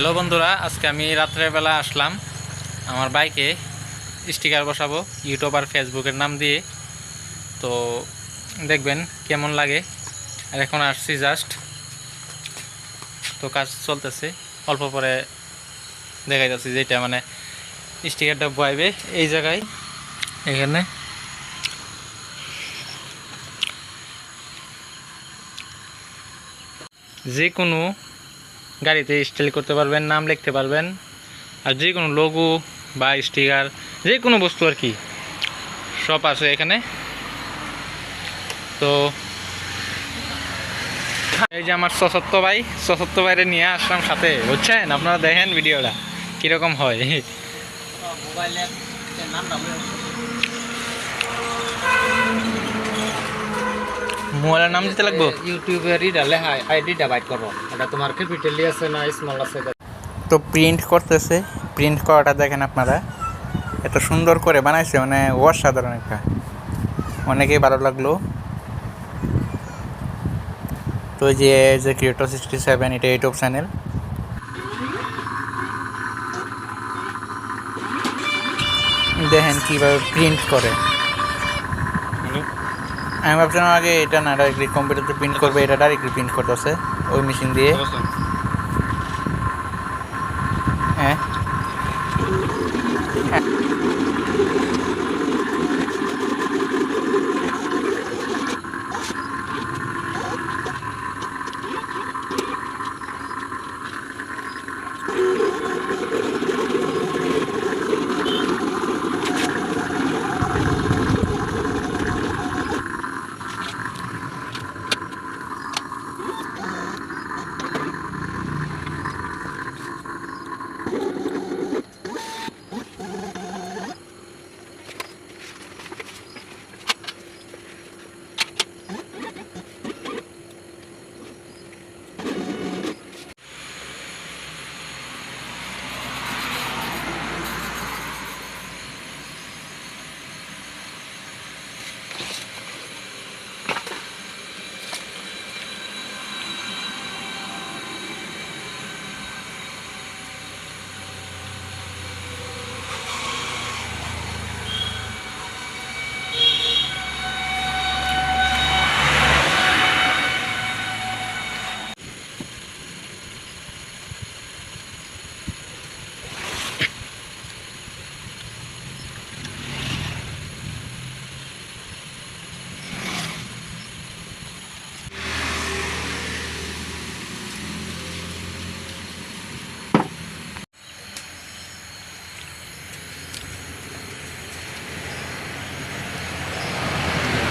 Hello বন্ধুরা, আজকে আমি রাত্রেবেলা আসলাম আমার বাইকে, স্টিকার বসাবো ইউটিউব আর ফেসবুকের নাম দিয়ে। তো দেখবেন কেমন লাগে। আর এখন আসছি জাস্ট তো কাজ চলতেছে, অল্প পরে দেখা যাচ্ছে যেটা মানে স্টিকারটা বয়াবে এই জায়গায়, এখানে। যে কোনো গাড়িতে স্টাইল করতে পারবেন, নাম লিখতে পারবেন, আর যে কোনো লোগো বা স্টিকার, যে কোনো বস্তু আর কি সব আছে এখানে। তো, এই যে আমার সশত্ব ভাই সশত্ব ভাইরে নিয়ে আসলাম সাথে, বুঝছেন? আপনারা দেখেন ভিডিওটা, কীরকম হয়। মোবাইলের নাম দিতে লাগবো? ইউটিউবের ই ডালে আইডিটা বাইট করো এটা তোমার ক্যাপিটালি আছে না স্মল আছে তো প্রিন্ট করতেছে। প্রিন্ট করাটা দেখেন আপনারা। এত সুন্দর করে বানাইছে মানে অসাধারণ একটা। অনেকেই ভালো লাগল। তো যে যে ক্রিয়েটর সিক্সটি সেভেন এটা ইউটিউব চ্যানেল দেখেন কীভাবে প্রিন্ট করে। আমি ভাবছিলাম আগে এটা না ডাইরেক্টলি কম্পিউটারতে প্রিন্ট করবে এটা ডাইরেক্টলি প্রিন্ট করতেছে ওই মেশিন দিয়ে। হ্যাঁ।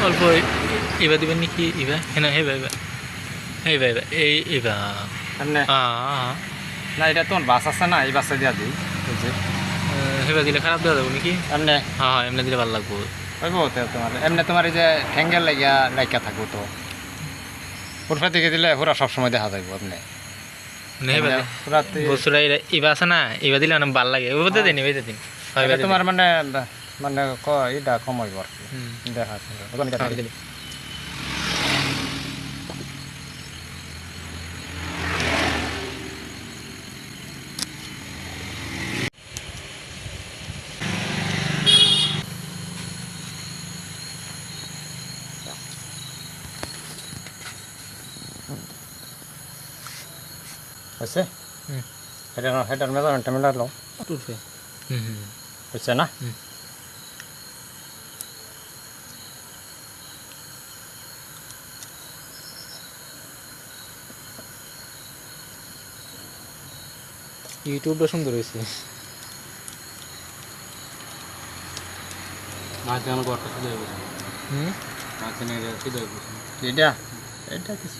অল্প এবার দিবেন নাকি? ইবা? হ্যাঁ হেবা এবার হেবা এবার এই এবা না এটা তোমার বাস আছে না এই বাসে দিয়া দিই হেবা দিলে খারাপ দেওয়া যাব নাকি? এমনি। হ্যাঁ হ্যাঁ এমনি দিলে ভালো লাগবো। হইব তোমার এমনি তোমার এই যে ঠ্যাঙ্গেল লাগিয়া লাইকা থাকব তো। পুরফা থেকে দিলে পুরা সবসময় দেখা যাইব পুরা বস্তুটা ইবা আছে না ইবা দিলে অনেক ভালো লাগে। ওই দিন এবার দিন। তোমার মানে মানে এটা কম হইব আর কি? দেখা হ্যাঁ। হয়েছে। এটা হেটার মেজারমেন্টটা মেলালো। হয়েছে না? ইউটিউবটা সুন্দর হয়েছে। মাঝখানে ঘরটা শুধু হয়ে গেছে মাঝখানে শুধু এটা? এটা কিছু